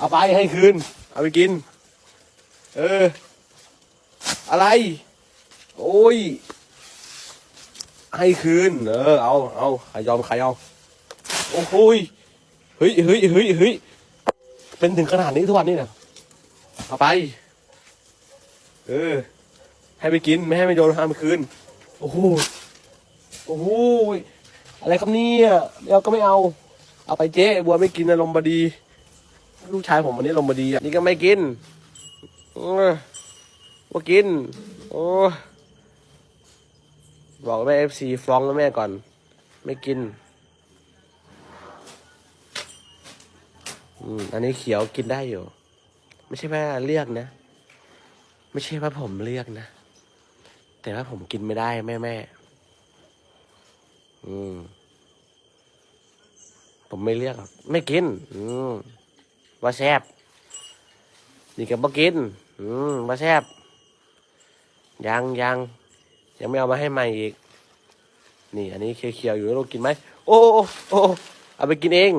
เอาไปให้คืน เอาไปกิน เออ อะไร โอ้ย ให้คืน เออ เอาเอาใครยอมใครเอา โอ้โหยเฮ้ยเฮ้ยเฮ้ยเฮ้ยเป็นถึงขนาดนี้ทุกวันนี้เนี่ยเอาไป เออ ให้ไปกิน ไม่ให้ไปโยนห้ามคืน โอ้โหโอ้โหอะไรครับเนี่ยไม่เอาก็ไม่เอา เอาไปเจ๊บัวไม่กินอารมณ์บดี ลูกชายผมวันนี้อารมณ์บดีอะนี่ก็ไม่กินเออว่ากิน โอ้บอกแม่เอฟซีฟ้องแล้วแม่ก่อน ไม่กิน อืมอันนี้เขียวกินได้อยู่ ไม่ใช่ว่าเลือกนะ ไม่ใช่ว่าผมเลือกนะ แต่ว่าผมกินไม่ได้แม่แม่ อืม ผมไม่เลือกหรอกไม่กิน อืม ว่าแซบนี่ก็บ่กิน อืมว่าแซบยังยังยังไม่เอามาให้ใหม่อีก นี่อันนี้เคียวๆอยู่แล้วเรากินไหม โอ้โอ้โอ้เอาไปกินเอง